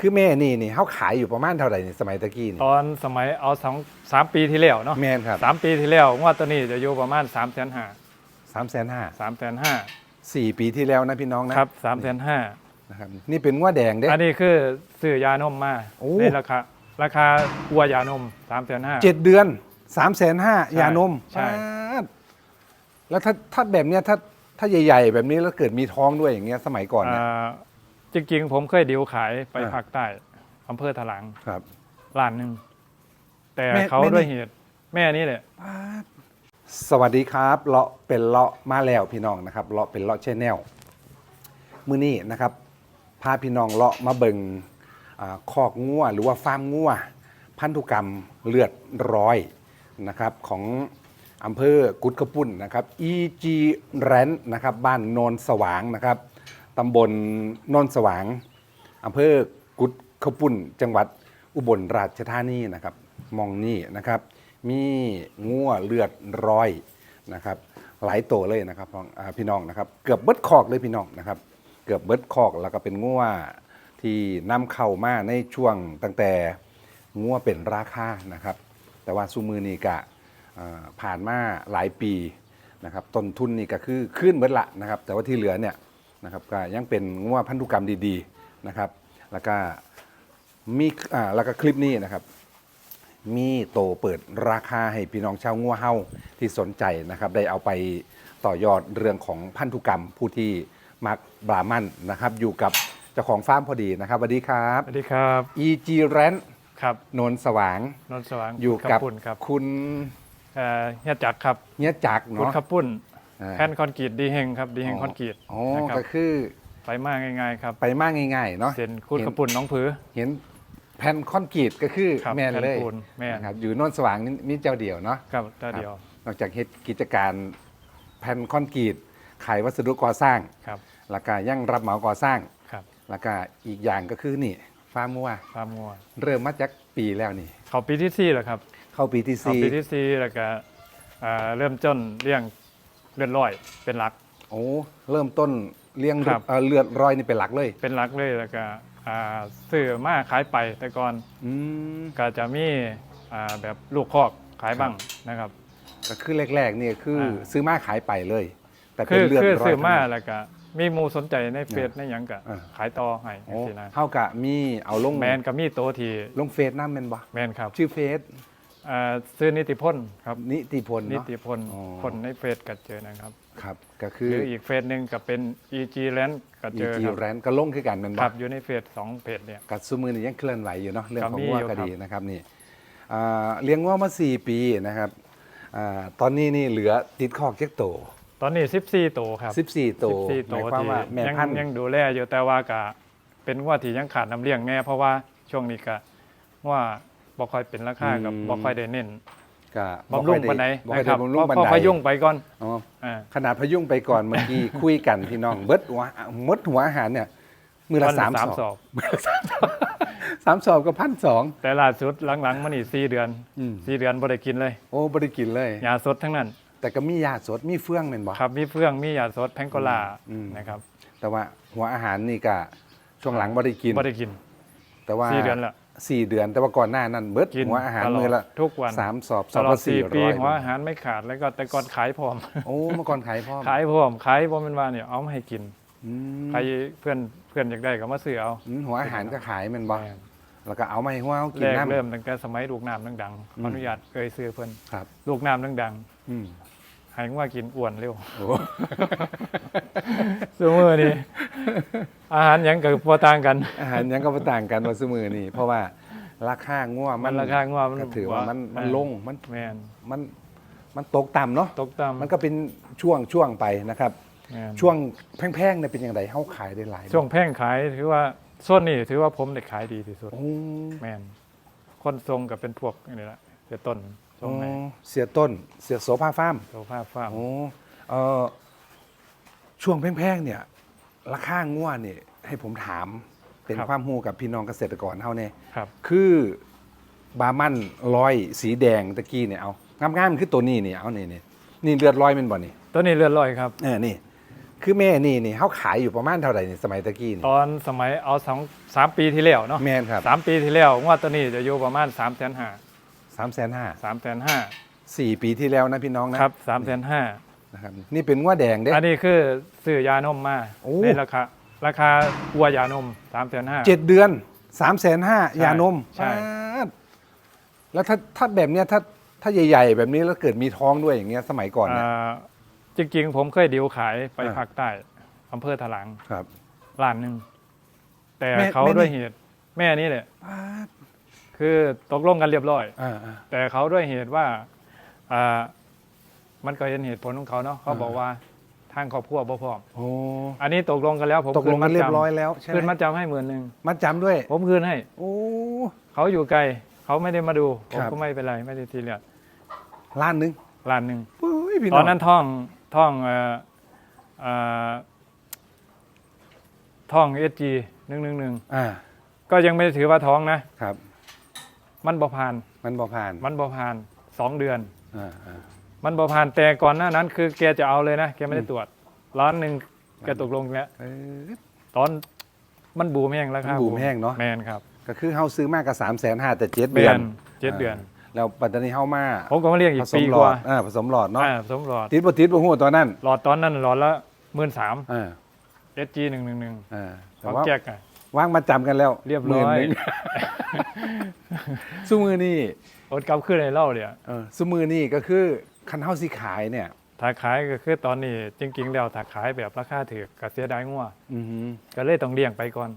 คือแม่นี่นี่เขาขายอยู่ประมาณเท่าไหร่นี่สมัยตะกี้นี่ตอนสมัยเอาสองสามปีที่แล้วเนาะแมนครับสามปีที่แล้วงวดตัวนี้จะอยู่ประมาณ3ามแสนห้าสามแสนห้าสามแสนห้าสี่ปีที่แล้วนะพี่น้องนะครับสามแสนห้านะครับนี่เป็นงวแดงเด้อันนี้คือซื้อยานมมาโอ้ในราคาราคาวัวยานม3ามแสนห้าเจ็ดเดือนสามแสนห้าใช่ยานมใช่ป๊าดแล้วถ้าถ้าแบบเนี้ยถ้าถ้าใหญ่ ๆ แบบนี้แล้วเกิดมีท้องด้วยอย่างเงี้ยสมัยก่อนเนี่ยอ่า จริงๆ ผมเคยดิวขายไปอ่า ภาคใต้อำเภอถลางครับล้านหนึ่งแต่แม่เขาแม่นี่ ด้วยเหตุ แม่นี่แหละป๊าดสวัสดีครับ เลาะเป็นเลาะมาแล้วพี่น้องนะครับ เลาะเป็นเลาะแชนแนลมื้อนี้นะครับพาพี่น้องเลาะมาเบิงอาคอกงัวหรือว่าฟาร์มงัวพันธุกรรมเลือดร้อยนะครับของอำเภอกุดกระปุ่นนะครับ EG r a n นะครับบ้านโนนสว่างนะครับ ตำบลโนนสว่างอำเภอกุดกระปุ่น จังหวัดอุบลราชธานีนะครับ มองนี่นะครับ มีงัวเลือดร้อยนะครับ หลายตัวเลยนะครับพี่น้องนะครับ เกือบเบิดคอกเลยพี่น้องนะครับ เกือบเบิดคอกแล้วก็เป็นงัวที่นำเข้ามาในช่วงตั้งแต่งัวเป็นราคานะครับ แต่ว่าซูมือนี่กะผ่านมาหลายปีนะครับต้นทุนนี่ก็คือขึ้นเบิดละนะครับ แต่ว่าที่เหลือเนี่ย นะครับก็ยังเป็นงัวพันธุกรรมดีๆนะครับ แล้วก็มีอ่าแล้วก็คลิปนี้นะครับ มีโตเปิดราคาให้พี่น้องชาวงัวเฮาที่สนใจนะครับ ได้เอาไปต่อยอดเรื่องของพันธุกรรมผู้ที่มักบรามันนะครับ อยู่กับเจ้าของฟาร์มพอดีนะครับสวัสดีครับสวัสดีครับ EG r a n ครับโนนสว่างนนท์สว่างอยู่กับขปุ่นครับคุณเอ่อเฮียจักรครับ เนี้ยจักรคุณเนาะ ขับปุ้นอ่า แผ่นคอนกรีตดีเฮงครับดีเฮงคอนกรีตอ๋อนะครับก็คือไปมากง่ายๆครับไปมากง่ายๆเนาะเซ็นคุณเห็นขับปุ้นน้องผือ เห็นแผ่นคอนกรีตก็คือครับแม่นเลยแผ่นปูนแม่น นะครับอยู่โนนสว่างนี่มีเจ้าเดียวเนาะ ครับตาเดียวนอกจากเฮ็ดกิจการแผ่นคอนกรีตขายวัสดุก่อสร้าง ครับแล้วก็ยังรับเหมาก่อสร้าง ครับแล้วก็อีกอย่างก็คือนี่ฟาร์มวัวฟาร์มงัวเริ่มมาจากปีแล้วนี่ เขาปีที่สี่แล้วครับเข้าปีที่เขาสี่ปีที่สี่แล้วก็อ่าเริ่มจนเลี้ยง เลือดร้อยเป็นหลัก โอ้เริ่มต้นเลี้ยงครับ เอ่อเลือดรอยนี่เป็นหลักเลยเป็นหลักเลยแล้วก็อ่าซื้อมาขายไปแต่ก่อนอืม ก็จะมีอ่าแบบลูกคอกขายบ้างนะครับ ก็คือแรกๆเนี่ยคืออา ซื้อมาขายไปเลย แต่คืเป็นอเลือดคือร้อย ซื้อมาเท่นั้นแล้วก็มีหมูสนใจในเฟซในหยังก็อ่า ขายต่อให้โอ้สินะเท่ากับมีเอาลงแมนก็มีโตวที่ลงเฟซน้ำแมนบ่แมนครับ ชื่อเฟซ อ่าซื้อนิติพลครับ นิติพลนิเนาะ ติพลอ๋อ คนในเฟซก็เจอนะครับครับ ก็หคือรืออีกเฟซหนึ่งก็เป็น EG Land ก็เจอ EG ครับ r a n ก็ลงคือกันแมันคบ่รับอยู่ในเฟซสองเพจเนี่ย กับซูมือนี่ยังเคลื่อนไหวอยู่เนาะเรื่องของก็มีงัวอยู่ก็ครับดีนะครับนี่อ่าเลี้ยงงัวมา 4 ปีนะครับอาตอนนี้นี่เหลือติดคอกเจ็กโตตอนนี้ 14โตวครับ14โต14หตัมายวความที่ว่าแม่ยังพันธุ์ ยังดูแลอยู่แต่ว่าก็เป็นว่าที่ยังขาดน้ำเลี้ยงแน่เพราะว่าช่วงนี้ก็ว่า บ่ค่อยเป็นราคากับอืม บ่ค่อยได้เน้นก็บำรุงปานใดบ่นะค่อยคได้รับบำรุงเพปานราะใดพยุงไปก่อนอ๋อ อ่า ขนาดพยุงไปก่อนเมื่อกี้คุยกันพี่น้องเบิดหัวมดหัวอาหารเนี่ย มือละวันสามสามสสออบบสามสอบก็พันสอง แต่ล่าสุดหลังๆมานี่สี่เดือนอืม สี่เดือนบ่ได้กินเลยโอ้บริกินเลย ยาสดทั้งนั้นแต่ก็มียาสดมีเฟื่องเป็นบ่ ครับมีเฟื่องมียาสดแพงโกลาอืม นะครับแต่ว่าหัวอาหารนี่ก็ช่วงหลังบริกิน บ่ได้กินแต่ว่าสี่เดือนละ สี่เดือน แต่ว่าก่อนหน้านั้นเบิดกินหัวอาหารตลอดมือละทุกวันสามสอบสตอบลอละดสี่สี่ปีร้อยหัวอาหารไม่ขาดแล้วก็แต่ก่อนขายพร้อม โอ้เมื่อก่อนขายพ่อมขายพร้อมขายบ่แม่นว่าเนี่ยเอามาให้กินอืมใครเพื่อนเพื่อนอยากได้ก็มาซื้อเอาอืมหัวอาหารก็ขายแมันบ่แม่นแล้วก็เอามาให้หัวเขากิแรนกน้ำ เริ่มตั้งแต่สมัยลูกน้ำดังอืมๆขออนุญาตเอ่ยซื้อเพิ่นครับ ลูกน้ำดังอืมๆ ให้ว่ากินอ้วนเร็วโอ้ซุมื้อนี้อาหารหยังก็บ่ต่างกัน อาหารยังก็บ่ต่างกันว่าซุมือนี่เพราะว่าราคางัวมัมันนราคางัวมันก็ถือว่ามันมันลงมันแม่นมันมันตกต่ำเนาะตกต่ำมันก็เป็นช่วงช่วงไปนะครับแม่นช่วงแพงๆเนี่ยเป็นอย่างไรเฮาขายได้หลาย ช่วงแพงขายถือว่าส่วนนี้ถือว่าผมได้ขายดีที่สุดโอ้แม่นคนทรงก็เป็นพวกนี่แหละเสียต้น ทรงในเสียต้นเสียโสภาฟาร์มโซฟาฟาร์มโอ้เออช่วงแพงๆเนี่ยราคางัวเนี่ยให้ผมถามเป็นความรู้กับพี่น้องเกษตรกรเฮาเนี่ยครับ คือบามันลอยสีแดงตะกี้เนี่ยเอางามๆคือตัวนี้นี่เอานี่นี่นี่เลือดลอยแมันบ่นี่ตัวนี้เลือดลอยครับ เออนี่ คือแม่นี่นี่เขาขายอยู่ประมาณเท่าไหร่นี่สมัยตะกี้นี่ตอนสมัยเอาสองสามปีที่แล้วเนาะแมนครับ สามปีที่แล้วงวดตัวนี้จะอยู่ประมาณ3ามแสนห้า สามแสนห้าสามแสนห้าสี่ปีที่แล้วนะพี่น้องนะครับสามแสนห้านะครับนี่เป็นว่าแดงเด้อันนี้คือซื้อยานมมาโอ้ในราคาราคาวัวยานมสามแสนห้าเจ็ดเดือนสามแสนห้ายานมใช่ป๊าดแล้วถ้าถ้าแบบเนี้ยถ้าถ้าใหญ่ ๆ แบบนี้แล้วเกิดมีท้องด้วยอย่างเงี้ยสมัยก่อนเนี่ยจริงๆผมเคยดิวขายไปอ่าภาคใต้อำเภอถลางครับล้านหนึ่งแต่แม่เขาแม่นี่ด้วยเหตุ แม่นี่แหละป๊าด คือตกลงกันเรียบร้อย อ่าอ่า แต่เขาด้วยเหตุว่าอ่ามันก็เห็นเหตุผลของเขาเนาะเขาอ่า บอกว่าทางครอบครัวบ่พร้อมโอ้อันนี้ตกลงกันแล้ว ผมตกลงกันเรียบร้อยคืนแล้วใช่มัดจำคืนไหมมัดจำให้หมื่นหนึ่งมัดจำด้วย ผมคืนให้ โอ้ เขาอยู่ไกลเขาไม่ได้มาดูคผมรับ ก็ไม่เป็นไรไม่ได้ทีเรียสล้านหนึงล้านหนึ่งปุ้ยพี่ตน้ออนงนั้นท่องท่องเอ่อเอ่อท่องเอสจีหนึ่งหนึ่งหนึ่งอ่าก็ยังไม่ได้ถือว่าท้องนะ ครับ มันบ่ผ่าน มันบ่ผ่านมันบ่ผ่านสองเดือน อ่าอ่า มันบ่ผ่านแต่ก่อนหน้านั้น คือแกจะเอาเลยนะแกไม่ได้ตรวจร้านหนึ่งแกตกลงแล้วเออ ตอนมันบูมแห้งแล้วครับมันบูมแห้งเนอะ แมนครับก็คือเฮาซื้อมากกับสามแสนห้าแต่เจ็ดแมเดือนนเจ็ดเดือน แล้วปัตตานีเฮามาผมก็มาเรียกอีผกสมปีหลกอว่าดอ่าผสมหลอดเนาะอ่าผสมหลอดติดบ่ติดบ่ฮู้ตอนนั้นหลอดตอนนั้นหลอดละหมื่นสามอ่าเอสจีหนึ่งหนึ่งหนึ่งอ่าแต่เขาว่าแก๊กอะ ว่างมาจำกันแล้วเรียบร้อยหมื่นหนึ่งซุมือนี่อดกลับขึ้นในเล่าเนี่ยเออซุมือนี่ก็คือคันเฮาสิขายเนี่ยถ้าขายก็คือตอนนี้จริงๆแล้วถ้าขายแบบราคาถือก็เสียดายงัวอือหือก็เลยต้องเลี้ยงไปก่อน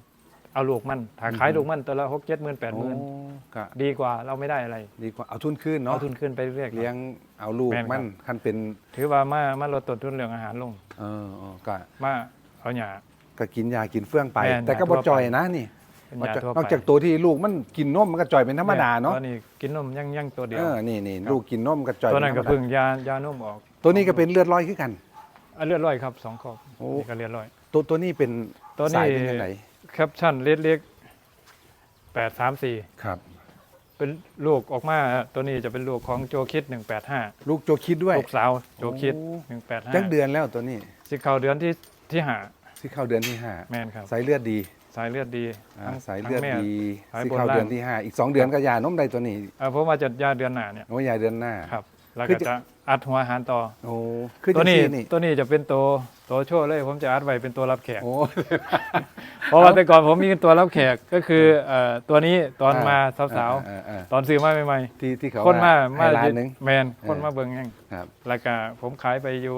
เอาลูกมันถ้าขายอือฮึลูกมันตัวละหกเจ็ดหมื่นแปดหมื่นโอ้ก็ดีกว่าเราไม่ได้อะไร ดีกว่าเอาทุนขึ้นเอาเนาะทุนขึ้นไปเรื่อยๆเลี้ยงเอาลูกแม่นครับมันคันเป็น ถือว่ามามาลดต้นทุนเรื่องอาหารลงเออเออก็มาเอาหยา ก็กินยากินเฟื่องไป แม่นแต่ก็ยาทั่บ่วไป จอยนะนี่เป็นนอกยาจากทั่วไปนอกจากตัวที่ลูกมันกินนมมันก็จอยเป็นธรรมดาเนาะตอนนี้กินนมยังยังตัวเดียวเออนี่นี่ครับ ลูกกินนมก็จอยตัวเป็นั้นนธรก็รมดาเพึ่งยายานมออกตัวนี้ก็เป็นเลือดร้อยขึ้นกัน อะเลือดร้อยครับสองขอบโอ้ นี่ก็เลือดร้อย ตัวตัวนี้เป็นตัวนี้ สายเป็นยังไงแคปชั่นเล็กๆแปดสามสี่ครับ เป็นลูกออกมาตัวนี้จะเป็นลูกของโจคิดหนึ่งแปดห้าลูกโจคิดด้วย ลูกสาวโจคิดโอ้ หนึ่งแปดห้าจักเดือนแล้วตัวนี้สิเข้าเดือนที่ที่หา ที่เข้าเดือนที่ห้าแมนครับสายเลือดดีสายเลือดดีอ่าทั้งสายเลือดทั้งแม่ ดีสายที่บนเข้าล่างเดือนที่ห้าอีกสองเดือนก็ยานมได้ตัวนี้เอ่อผมว่าจะยาเดือนหน้าเนี่ยโอ้ยาเดือนหน้า ครับแล้วคืก็อจะ จะอัดหัวอาหารต่อ โอ้คือตัวนี้จังซี่นี่ตัวนี้จะเป็นตัวตัวโชว์เลยผมจะอัดไว้เป็นตัวรับแขก โอ้ เพราะว่าแต่ก่อนผมมีตัวรับแขกก็คือเอ่อตัวนี้ตอนมาสาวเออเออๆตอนซื้อมาใหม่ที่ที่เขาๆคนมาให้มาล้านหนึง แมนเออคนมาเบิ่งแห้งครับ แล้วก็ผมขายไปอยู่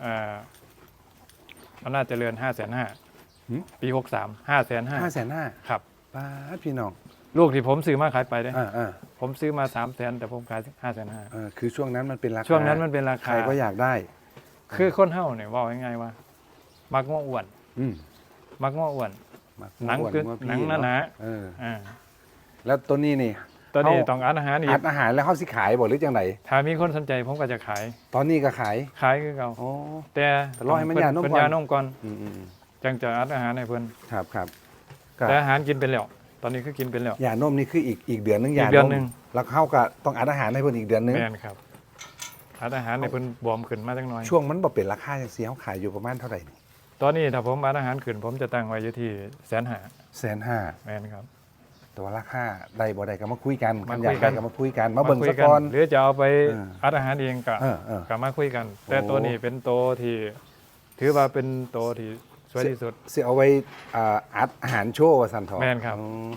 เอ่อ มันน่าจะเรือนห้าแสนห้าปีหกสามห้าแสนห้าห้าแสนห้าครับ ป้าดพี่น้องลูกที่ผมซื้อมาขายไปได้ อ่าอ่าผมซื้อมาสามแสนแต่ผมขายห้าแสนห้าเออคือช่วงนั้นมันเป็นราคาช่วงนั้นมันเป็นราใครคาก็อยากได้ คือคนเฮาเนี่ยว่ายังไงว่า มักง้ออ้วน อืมมักง้ออ้วน มาหนังอ้วคือว่าพี่หนังหนาเออ อ่าแล้วตัวนี้นี่ ตัวนี้เขาต้องอัดอาหารอีอักดอาหารแล้วเขาสิขายบ่หรือจังไดถ้ามีคนสนใจผมก็จะขาย ตอนนี้ก็ขายขายคือเขาโอ้แต่แต่รอให้มันเพิ่ยานมเพิ่ก่อนยานมก่อนอืมอืมอืมจังจะอัดอาหารให้เพิ่นครับครับก็แต่อาหารกินเป็นแล้วตอนนี้คือกินเป็นแล้วยานมนี่คืออีกอีกเดือนหนึงอีกยานเดือนมหนึ่งแล้วเขาก็ต้องอัดอาหารให้เพิ่นอีกเดือนหนึงแม่นครับอัดอาหารให้เพิ่นบวมขึ้นมาจังหน่อย ช่วงมันบ่เป็นราคาจังซี่เขาขายอยู่ประมาณเท่าไหร่ตอนนี้ถ้าผมอัดอาหารขึ้นผมจะตั้งไว้อยู่ที่แสนหาแสนห้าแม่นครับ แต่ว่าราคาได้บ่ได้ก็มาคุยกันมาคัน อยากคุยกัได้นก็มาคุยกันมาเบิ่งคุยซะก่อน หรือจะเอาไปเอออัดอาหารเองก็เออเออก็มาคุยกัน แต่โอ้ ตัวนี้เป็นตัวที่ ถือว่าเป็นตัวที่สวยที่สุด สิเอาไว้อ่าอัดอาหารโชว์ว่าซั่นเถาะแม่นครับ อืม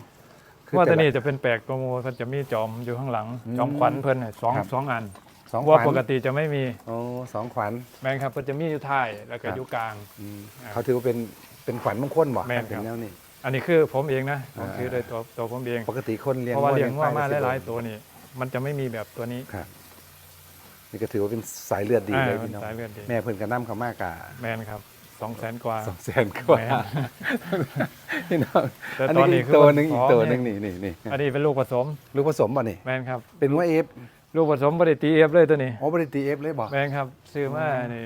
ว่าตัวละนี้จะเป็นแปลกตัวโมมันจะมีจอมอยู่ข้างหลังอืมจอมขวัญเพิ่นเนี่ยสองครับ สองอันสองขว่าวัญปกติจะไม่มีโอ้สองขวัญ แม่นครับเพิ่นจะมีอยู่ท้ายแล้วก็ครับ อยู่กลาง อืมครับเขาถือว่าเป็นเป็นขวัญมงคลบ่แม่นเป็ครับนแนวนี้ อันนี้คือผมเองนะผมอ่าถือโดยตัวตัวผมเอง ปกติคนเลี้ยงเพราะว่าเลี้ยงว่ามาควหลายๆตัวนี่ มันจะไม่มีแบบตัวนี้ครับนี่ก็ถือว่าเป็นสายเลือดดีอ่าเลยมันพี่น้องสายเลือดดีแม่เพิ่นก็นํเขามากกะแมนครับสองแสนกว่าสองแสนกว่าแม่นพี่น้องแต่อันตอนนี้นี้อีกคือตัวหนึงขอีอกตัวเนี่ยหนึงนี่นี่นี่อันนี้เป็นลูกผสม ลูกผสมบ่นี่แมนครับ เป็นว่าเอฟลูกผสมบริตีเอฟเลยตัวนี้อ๋อบริตีเอฟเลยบ่แมนครับ ซื้อมานี่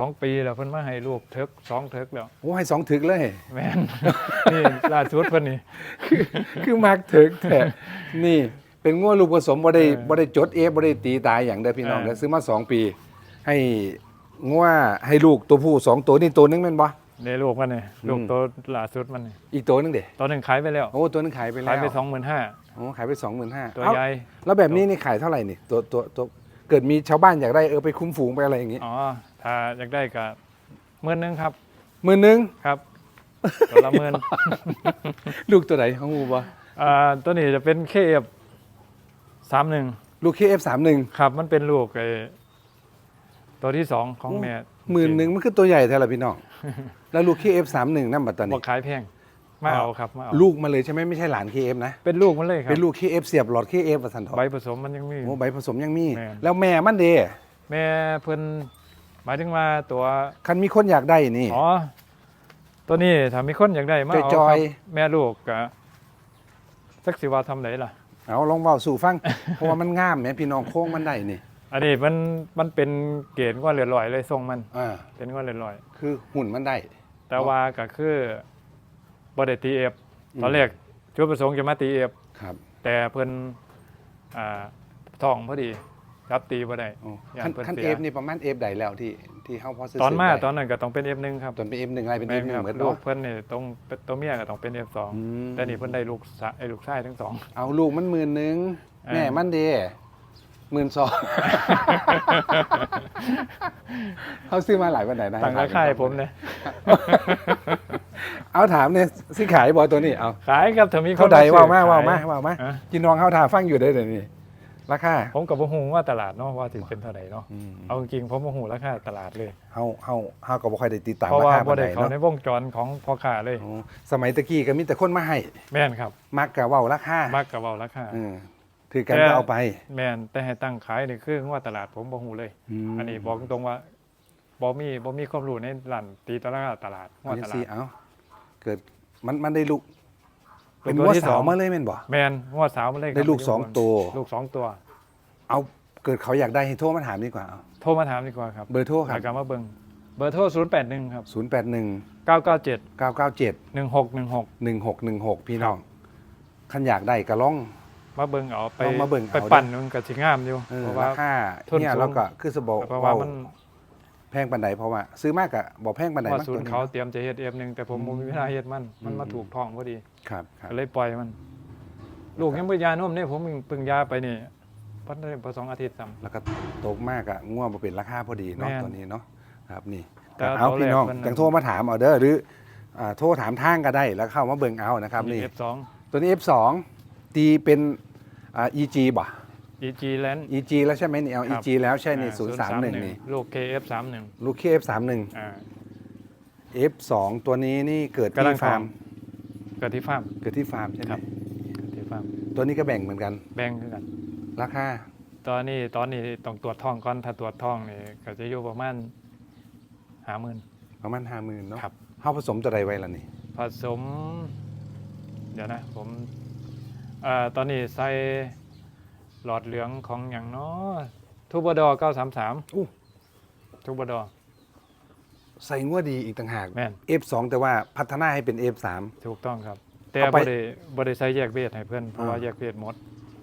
สองปีแล้วเพิ่นมาให้ลูกเทิกสองเทิกแล้วโอ้ให้สองถึกเลย แมนนี่ล่าสุดเพิ่นนี่ คือมักถึกแต่นี่เป็นง้วลูกผสมบ่ได้เออบ่ได้จดเอฟบ่ได้ตีตายอย่างเด้อพี่น้องเออแล้วซื้อมาสองปี ให้งัวให้ลูกตัวผู้สองตัวนี่ตัวนึงแม่นบ่ ในลูกมันนี่อืมลูกตัวล่าสุดมันนี่อีกตัวนึงเด้ตัวหนึ่งขายไปแล้วโอ้ตัวนึงขายไปแล้วขายไปสองหมื่นห้าโอ้ขายไปสองหมื่นห้าตัวใหญ่แล้วแบบนี้นี่ขายเท่าไหร่นี่ตัวตัวตัวเกิดมีชาวบ้านอยากได้เออไปคุ้มฝูงไปอะไรอย่างงี้ อ๋อ ถ้าอยากได้ก็หมื่นหนึงครับหมื่นหนึงครับตัวละหมื่นลูกตัวไหนของงูบ่อ่าตัวนี้จะเป็นเคเอฟสามหนึ่งลูกเคเอฟสามหนึ่งครับ มันเป็นลูกไอ้ตัวที่สองของแม่หมื่นหนึ่งมันคือตัวใหญ่แท้ละพี่น้อง แล้วลูก KF31 นั่นบัดตอนบนี้อกขายแพงมาเอาครับมาเอาลูกมาเลยใช่ไหมไม่ใช่หลาน KF นะ เป็นลูกมันเลยครับเป็นลูก KF เสียบหลอด KF ประสันทอใบผสมมันยังมี โอ้ใบผสมยังมี แม่น แล้วแม่มันเดแม่เพิ่นห มายถึงว่าตัวคันมีคนอยากได้นี่ อ๋อตัวนี้ถ้ามีคนอยากได้มาเอาจคอรัยบแม่ลูกกะสักสิว่าทำไหนล่ะ เอาลองเว้าสู่ฟัง เพราะว่ามันงามแหมพี่น้องโค้งมันได้นี่ อันนี้มันมันเป็นเกณฑ์ว่าเลือดลอยเลยทรงมันอ่าเป็นว่าเลือดลอย คือหุ่นมันได้ แต่ว่าก็คือบอดตีเอฟอืมตอนแรกจุดประสงค์จะมาตีเอฟครับ แต่เพิ่นอ่าท้องพอดี รับตีบ่ได้โอ้ย่าคันนเพิ่นคันเสีย F นี่ประมาณ F ใดแล้วที่ที่เฮาพอซื้อตอนมาได้ตอนนั้นก็ต้องเป็น F1 ครับตอนเป็น F1 อะไรเป็นแม่น F1 ครับเหมือนลูเนาะกเพิ่นนี่ต้องเป็นตัวเมียก็ต้องเป็น F2 อืมแต่นี่เพิ่นได้ลูกสะไอ้ลูกชายทั้งสอง เอาลูกมันหมื่นหนึงอ่าแม่มันเดหมื่นสองเขาซื้อมาหลายวันไหนนะต่างราคาให้ผมเนี่ยเอาถามเนี่ยสิขายบอตัวนี้เอาขายครับถ้ามีคนเท่าใดซื้อว่ามาว่าขยมาว่ามาอะกินน้องเข้าทาฟังอยู่ได้เดี๋ยวนี้ ราคาผมก็บ่ฮู้ว่าตลาดเนาะว่าสิเป็นเท่าใดเนาะอืมเอาจริงๆผมบ่ฮู้ราคาตลาดเลยเฮาเฮาเฮาก็บ่ค่อยได้ติดตามเพราะราว่าคาบ่ปานใดได้เข้าในเนาะวงจรของพ่อค้าเลยโอ้สมัยตะกี้ก็มีแต่คนมาให้แม่นครับ มักกะเว้าราคามักก็เว้าราคาอืมถือกันก็เอาไป แม่นแต่ให้ตั้งขายนี่คือว่าตลาดผมบ่ฮู้เลยมอันนี้บอกตรงๆว่าบ่มีบ่มีความรู้ในร้านตีตลาดตลาดเอาว่าจัตงลาซี่ดเอาเกิดมันมันได้ลูกลูก เป็นตัววัวที่สาสวองมาเลยแม่นบ่แม่นงวดสาวมาเลยครับได้ลูกสองตัว ลูกสองตัว เอาเกิดเขาอยากได้ให้โทรมาถามดีกว่าเอาโทรมาถามดีกว่าครับ เบอร์โทรคหารับกันมาเบิ่งเบอร์โทร 081 ครับ 081 997 997 1616 1616 พี่น้องคันอยากได้ก็ลอง มาเบิ่งเอาไปลองมาเบิ่งเอาไปปั่นมันก็สิงามอยู่เออเพราะว่าราคาทุนเนี่ยสูงแล้วก็คือสบอกเพราะว่ามันแพงปันใดเพราะว่า ซื้อมากอะบอกแพงปันใดว่ามั้งศูนย์ตัวเขาเตรียมจะเฮ็ดเอฟหนึงแต่ผมบ่มีเวลาเฮ็ดมันมันมาอืมถูกท้องพอดี ครับครับก็เลยปล่อยมัน ลูกยังบ่ยานมเนี่ยผมเพิ่งยาไปนี่พันได้บ่สองอาทิตย์ซ้ำแล้วก็ตกมากอะง่วงมาเป็นราคาพอดีเนาะแม่นตัวนี้เนาะครับนี่แต่เอาตัวพี่น้องแรกมันจังโทรมาถามเอาเด้อหรืออ่าโทรถามทางก็ได้แล้วเข้ามาเบิ่งเอานะครับนี่ เอฟสอง ตัวนี้ F2 ตีเป็นอ่า EG บ่ EG Land EG แล้วใช่ไหมนี่เอา ครับ EG แล้วใช่นี่อ่า031นี่ลูก KF31 ลูก KF31 อ่า F2 ตัวนี้นี่เกิดกำลัที่งฟาร์ม เกิดที่ฟาร์มเกิดที่ฟาร์มใช่ไหมครับ เกิดที่ฟาร์มตัวนี้ก็แบ่งเหมือนกัน แบ่งคือกัน ราคาตอนนี้ตอนนี้ต้องตรวจท้องก่อนถ้าตรวจท้องนี่ก็จะอยู่ประมาณ50,000ประมาณห้าหมื่นเนาะครับ เฮาผสมตัวใดไว้ล่ะนี่ ผสม เดี๋ยวนะผมเอ่อตอนนี้ใส่หลอดเหลืองของอย่างเนาะทูบดอ933อู้ ทูบดอ ใส่งัวดีอีกต่างหาก แม่น F2 แต่ว่าพัฒนาให้เป็น F3 ถูกต้องครับ แต่เอาไปบ่ได้บ่ได้ใส่แยกเพศให้เพื่อนเพราะว่าอ่า แยกเพศหมด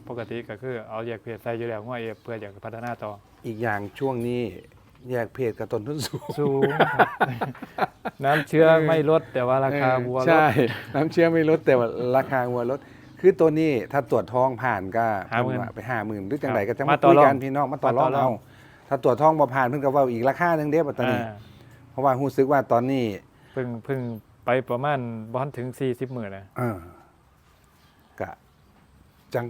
ปกติก็คือเอาแยกเพศใส่อยู่แล้วว่าเอฟเพื่ออยากพัฒนาต่อ อีกอย่างช่วงนี้แยกเพศกับต้นทุนสูงสูงครับ น้ำเชื้อไม่ลดแต่ว่าราคาวัวลด ใช่ น้ำเชื้อไม่ลดแต่ว่าราคาวัวลด คือตัวนี้ถ้าตรวจท้องผ่านก็50,000เพิ่นว่าไปห้าหมื่นหรือจังไรก็จะมามาต่อคุยรองกันพี่น้องมาต่อรองมาต่อรอง เอาถ้าตรวจท้องบ่ผ่านเพิ่นก็เว่าอีกราคาหนึงเด้อบัดตอนนี้ อ่าเพ ราะว่ารู้สึกว่าตอนนี้เพิ่งเพิ่งไปประมาณบ่ทันถึง 40มื้อนะเออกะจัง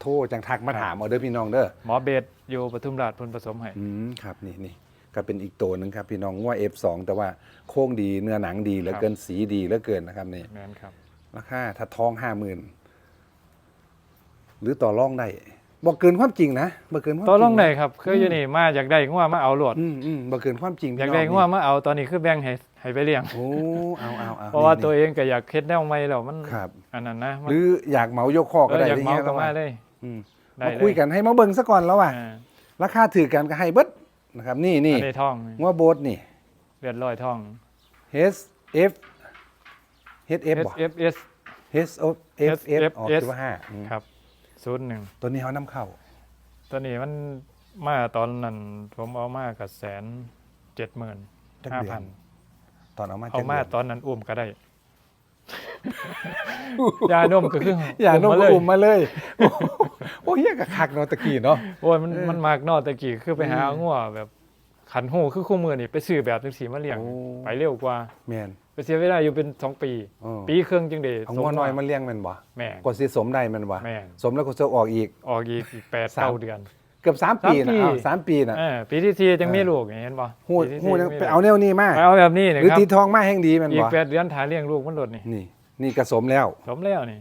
โทรจังทักมาครับถามเอาเด้อพี่น้องเด้อหมอเบสอยู่ปทุมราชเพิ่นผสมให้อืมครับนี่นี่ก็เป็นอีกตัวหนึงครับ พี่น้องว่า F2 แต่ว่าโค้งดีเนื้อหนังดีเหลือเกินสีดีเหลือเกินนะครับนี่แม่นครับราคาถ้าทองห้าหมื่นหรือต่อรองได้ บอกเกินความจริงนะบอกเกินความจริต่อรองนะได้ครับคืออยู่นี่มาอยากได้งัวมาเอาโลดอืมอืมบอกเกินความจริงอยากพี่ได้น้งัวมาเอาตอนนี้คือแบ่งให้ให้ไปเลี้ยงโอ้เอาเอาเอาเพราะว่านี่ตัวเองก็อยากเฮ็ดแนวใหม่แล้วมันครับอันนั้นนะมันหรืออยากเหมายกคอเอก็อได้อยากเมาแล้วก็มาเลยอืมได้มาเลยคุยกันให้มาเบิ่งซะก่อนแล้วว่ะอ่าราคาถือกันก็ให้เบิดนะครับ นี่นี่อันนี้ท่องนี่งัวโบสนี่เลือดลอยท่อง H F H F บ่ SFS H O F F ออก SFS ที่ว่าห้าอืมครับ ศูนย์หนึ่งตัวนี้เขานำเข้าตัวนี้มันมาตอนนั้นผมเอามากับแสนเจ็ดหมื่นจักห้าเดือพันนตอนเอามาเอาจักมาดืนตอนนั้นอุ้มก็ได้ ยานมก็คืออย่าอุ้นุ่มมาเลยอุ้มมาเลย โอ้โหโอ้ยเฮียกะคักเนาะตะกี้เนาะ โอ้ยมันเออมันมากเนอตะกี้คือไปหาอืมงัวแบบ ขันหูคือคู่มือนี่ไปซื้อแบบจังสีมาเลี้ยง โอ้ ไปเร็วกว่า แม่น ไปเสียเวลาอยู่เป็นสองปีเออปีครึ่งจังเดเอางัวน้อยมาเลี้ยงแม่นบ่แม่งกว่าสิสมได้แม่นบ่แม่งสมแล้วก็จะออกอีก ออกอีกอีกแปดสาม เก้าเดือน เกือบสามปีสามปีนะอ้าวสามปีน่ะเออปีที่สี่จังมีเออลูกเห็นป่ะฮู้ฮู้ไปเอาแนวนี้มาไปเอาแบบนี้นะหรือครับตีทองมาแห่งดีแม่นอีกบ่แปดเดือนถ่ายเลี้ยงลูกมันหลดนี่นี่ นี่ก็สมแล้ว สมแล้วนี่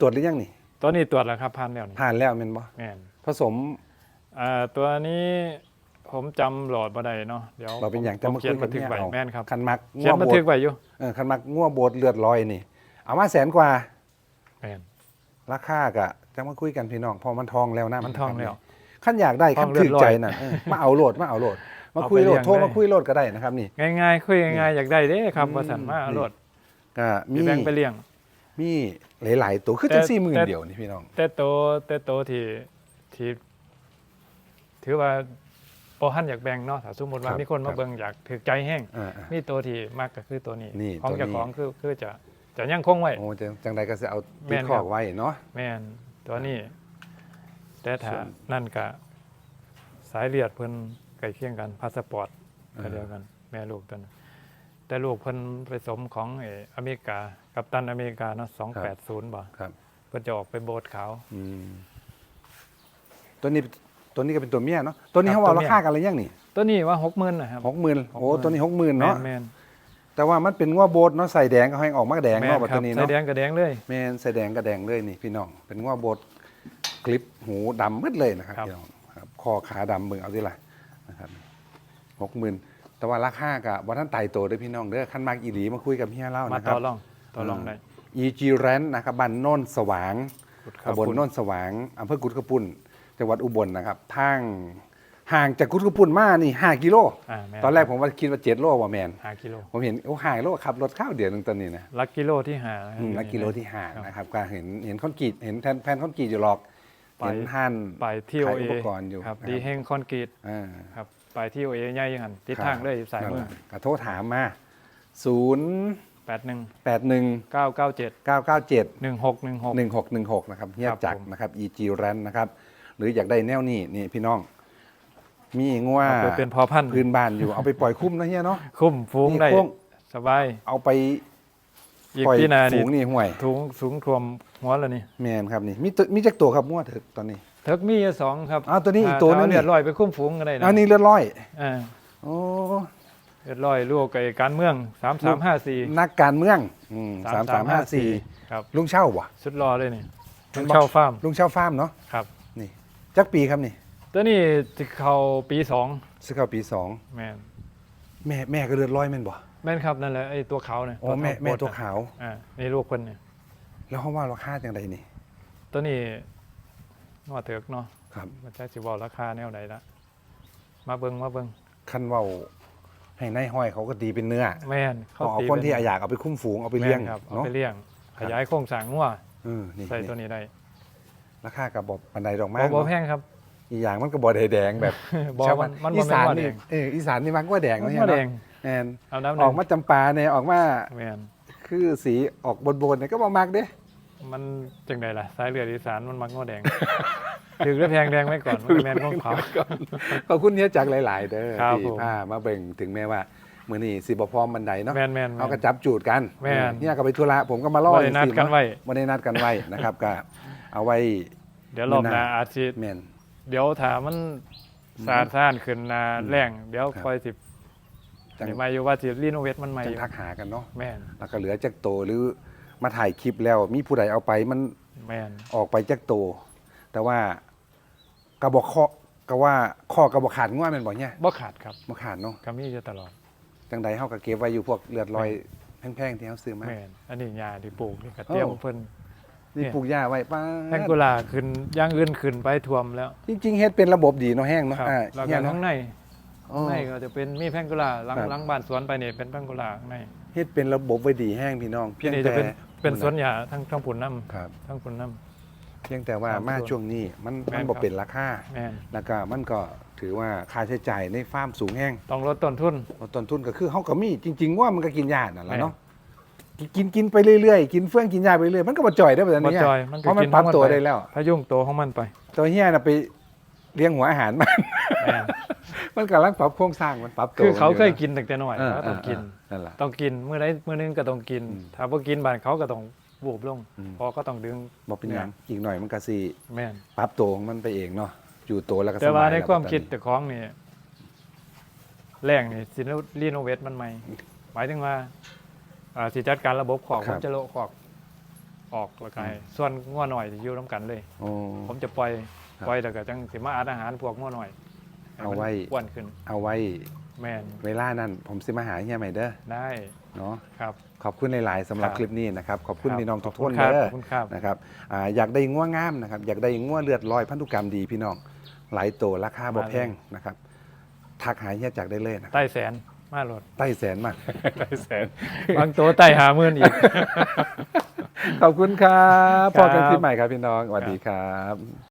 ตรวจหรือยังนี่ตัวนี้ตรวจแล้วครับพันแล้วนี่ผ่านแล้วแม่นบ่แม่นผสม อ่าตัวนี้ ผมจำหลอดบ่ได้เนาะเดี๋ยวเราเป็นอย่างจะผมมาเขีคุยนยกับับนทึกเนี่ยไว้เอาแม่นครับคันมักเขียนบันโบทึดกไว้อยู่เออคันมักงัวโบดเลือดลอยนี่ เอามาแสนกว่าแม่นราคากะจะมาคุยกันพี่น้องเพอมันทองแล้วนะมันทองแล้วขั้นอยากได้ทขั้อนงเลือถึดกลอยใจน่ะเออมาเอาโหลดมาเอาโหลด มาคุยโหลดเอาไปเลี้ยงโทรได้มาคุยโหลดก็ได้นะครับนี่ ง่ายๆคุยง่ายๆอยากได้เด้ครับอืมว่าสันมาเอาโลดก็มีมีแบ่งไปเลี้ยง มีหลายๆตัวคือแต่จังสี่หมื่นแต่เดียวนี่พี่น้อง แต่โตแต่โตที่ที่ถือว่า พอหันอยากแบ่งเนาะถ้าสมมติว่ามีคนมาเบิ่งอยากถือใจแห้งอ่ามีตัวที่มากก็คือตัวนี้นี่ของตัวนี้ เจ้าของคือคือจะจะยังคงไว้ๆโอ้จังจังใดก็จะเอาแม่ติดนขครัอบ กไว้เนาะ แม่นตัวนี้ แต่ถ้าส่วน นั่นก็สายเลือดเพิ่นใกล้เคียงกันพาสปอร์ตก็เดียวกัน แม่ลูกตัวนั้นแต่ลูกเพิ่นไปสมของเอออเมริกา กัปตันอเมริกาเนาะ280บ่ครับ เพิ่นจะออกไปโบสถ์ขาว อืมตัวนี้ ตัวนี้ก็เป็นตัวเมียเนาะตัวนี้ครับเขาว่าตัวเมีรายคากันอะไรยังนี่ตัวนี้ว่า60,000นะครับหกหมื่นโอ้60,000ตัวนี้หกหมื่นเนาะแม่นแต่ว่ามันเป็นงัวโบดเนาะใส่แดงก็ให้ออกมาแดงแม่นเนาะบัดครัตับวนี้ใส่เนาะแดงกับแดงเลยแม่นใส่แดงก็แดงเลยนี่พี่น้อง เป็นงัวโบดคลิปหูดำมืดเลยนะครับครับพี่น้องครับคอขาดำเบิ่งเอาสิล่ะนะครับหกหมื่นแต่ว่าราคากับว่าท่านไต่โตเด้อพี่น้องเด้อขั้นมากอีหลีมาคุยกับเฮียเล่ามานะคต่รัอบรองต่อรองได้ EG Rent นะครับบ้านโน่นสว่างกุดตำบลโน่นสว่างอำเภอกุดกระปุ่น จังหวัดอุบลนะครับทางห่างจากกุดกระปุ่นมานี่ห้ากิโลอ่าแม่ตอนแรกผมว่าคิดว่าเจ็ดโลว่าแมนห้ากิโลผมเห็นโอ้ห่างโลขับรถข้าวเดียวหนึงตอนนี้นะลักกิโลที่หาอืมและกิโลที่ห่างครับนะครับก็เห็นเห็นคอนกรีตเห็นแผ่นแผ่นคอนกรีตอยู่หรอกไป เห็นท่าน ไปที่ขาโอยเออุปกรณ์อยู่ครับนะครับ ดีเฮงคอนกรีตอ่า ครับไปที่โอเอใหญ่ยังหันทิศทางเลยสายมือนั่นแหละก็โทรถามมาศูนย์แปดหนึ่งแปดหนึ่งเก้าเก้าเจ็ดเก้าเก้าเจ็ดหนึ่งหกหนึ่งหกหนึ่งหกหนึ่งหกนะครับ เฮียครับจักรผมนะครับ EG Rent นะครับ หรืออยากได้แนวนี้นี่พี่น้อง มีงัวเอาไปเป็นพอพันธุ์พื้นบ้านอยู่เอาไปปล่อยคุ้มนะเฮียเนาะ คุ้มฟูงนี่ได้โค้งสบาย เอาไปอีกปล่อยที่นาฝูนี่งนี่ห่วยถุงสูงทวมหัวแล้วนี่แมนครับนี่มีตัวมีจักตัวครับงัวเถิดตอนนี้ เทิกมีอยู่สองครับอ้าวตัวนี้อีกตัวนึงถ้านี่ เลือดลอยไปคุ้มฝูงก็ได้นะอันนี้เลือดร้อยอ่าโอ้เลือดลอยลูกไอ้การเมืองสามสามห้าสี่นักการเมืองสามสามห้าสี่ครับ ลุงเช่าบ่ะสุดรอเลยนี่เห็ต้นนบ่เช่าฟาร์มลุงเช่าฟาร์มเนาะ ครับนี่ จักปีครับนี่ตัวนี้จะเข้าปีสองสกเข้าปีสองแม่นแม่แม่ก็เลือดร้อยแม่นบ่แม่นครับนั่นแหละไอ้ตัวขาวเนี่ยอ๋อแม่ท็อปแม่โบสถ์ตัวน่ะขาวอ่านี่ลูกคนเนี่ยแล้วเขาว่าราคาจังไดนี่ตัวนี้นอเถือกเนาะครับมันจะสิบอกราคาแนวไหนละมาเบิงมาเบิงคันเว้าให้นายห้อยเขาก็ตีเป็นเนื้อแม่นเอาเอาตีคนที่เป็อยากเอาไปคุ้มฝูงเอาไปเลี้ยงแม่นครับเอาเนาะไปเลี้ยง ขยายโครงสร้างงัวเออนี่ใส่ตัวนี่นี้ได้ ราคากับบปันไดดอกไม้บ่บ่เนาะแพงครับ อีกอย่างมันก็บ่ได้แดงแบบบ่ชาวมับ้านนมันอีบ่แม่สานนว่าแดนี่ง เอออีสานนี่มันก็แดงมันเนาะบ่แดงแมนเอาน้ำแดอองกมาจำปาเนี่ยออกมาแม่นคือสีออกบนๆเนี่ยก็บ่มักเด้ มันจังไดล่ะสายเลือดอีสานมันมักงัวแดงถือแล้วแพงแดงไว้ก่อนมันก็แม่นของเขา ขอบคุณเฮียจักรหลาย ๆ เด้อครับที่ผมพามาเบิ่งถึงแม้ว่ามื้อนี้สิบ่พร้อมบันไดเนาะแม่นแม่น เอากระจับจูดกันแม่นเฮียก็ไปธุระผมก็มาล่อบ่ได้นัดกันไว้บ่ได้นัดกันไว้นะครับ ก็เอาไว้ เดี๋ยวรอบหน้าอาจสิแม่น เดี๋ยวถ้ามันสะอาดซ่านขึ้นหนาแรงเดี๋ยวครับ คอยสิจังเดี๋ยวมาอยู่ว่าสิรีโนเวทมันใหม่จัองยู่ทักหากันเนาะแม่นแล้วก็เหลือจักโตหรือมาถ่ายคลิปแล้วมีผู้ใดเอาไปมัน แม่นออกไปจักโต แต่ว่ากระบอกข้อกระว่าข้อกระบอกขาดง่วแม่นบ่เนี่ยบ่ขาดครับบ่ขาดเนาะก็มีอยู่ตลอดจังใดเฮาก็เก็บไว้อยู่พวกเลือดรอยแพงๆที่เฮาซื้อมา แม่นอันนี้ยาที่ปลูกนี่ก็เตรียมโอ้เพิ่น นี่เนี่ย ปลูกหญ้าไว้ป้าแพงกุหลาขึ้นอย่างอื่นขึ้นไปท่วมแล้วจริง ๆเฮ็ดเป็นระบบดีเนาะแห้งเนาะครับอ่าแล้วเฮีก็ยเนาะข้างในอ๋อข้างในก็จะเป็นมีแพงกุหลาหลังครับหลังบ้านสวนไปนี่เป็นแพงกุหลาข้างในเฮ็ดเป็นระบบไว้ดีแห้งพี่น้องเพียงนี่แต่จะเป็นเป็นสวนหญ้าทั้งทั้งผุนน้ำครับทั้งผุนน้ เพียงแต่ว่าครับมาช่วงนี้มันแม่มันนบ่ครับเป็นราคาำแม่นแล้วก็มันก็ถถือว่าค่าใช้จ่ายในฟาร์มสูงแห้งต้องลดต้นทุนต้นทุนก็คือเฮาก็มีจริง ๆ ว่ามันก็กินยานั่นแหละเนาะ กินกินไปเรื่อยๆ กินเฟื่องกินยาไปเรื่อยมันก็บ่จ่อยได้แบบบ่นี้จ่อยมันก็เพราะมันกินปรับของมันตัวไป ได้แล้ว พยุงตัวของมันไป ตัวเฮียน่ะไปเลี้ยงหัวอาหารมัน แม่น มันกำลังปรับโครงสร้างมันปรับตัวคือเขาเคยมันกินตั้งแต่น้อยเออเขาต้องกินเออนั่นแหละ ต้องกินมื้อใดมื้อนึงก็ต้องกิน อืมถ้าบ่กินบ้านเขาก็ต้องบูบลงอืม พอก็ต้องดึงบอกเป็นหยังอีกหน่อยมันก็สิแม่นปรับตัวของมันไปเองเนาะอยู่ตัวแล้วก็สแต่บาว่ายในแล้วความตอนนี้คิดแต่ของนี่แรงนี่สิรีโนเวทมันใหม่ หมายถึงว่า อ่าสิจัดการระบบขอกผมจะโละขอกออกแล้วก็ให้ส่วนงัวหน่อยที่อยู่นํกันเลย โอ้ ผมจะปล่อยครับ ปล่อยแล้วก็จังสิมาอาอาหารพวกงัวหน่อยให้มันเอาไว้อ้วนขึ้นเอาไว้แม่นเวลานั้นผมสิมาหาเฮียใหม่เด้อได้เนาะครับ ขอบคุณหลาย ๆสำหรับครับ คลิปนี้นะครับขอบคุณรับพี่น้องทุกขคบนณครับเด้ขออบคุณครับนะครับอ่าอยากได้งัวงามนะครับอยากได้งัวเลือดลอยพันธุกรรมดีพี่น้องหลายตัวราคาบ่มาเลยแพงนะครับทักหาเฮียจักได้เลยนะครับใต้แสน มาโหลดใต้แสนมาก ใต้แสนบางตัวใต้หาหมื่นอีก ขอบคุณครับ พอกันครับคลิปใหม่ครับพี่น้องสวัสดีครับ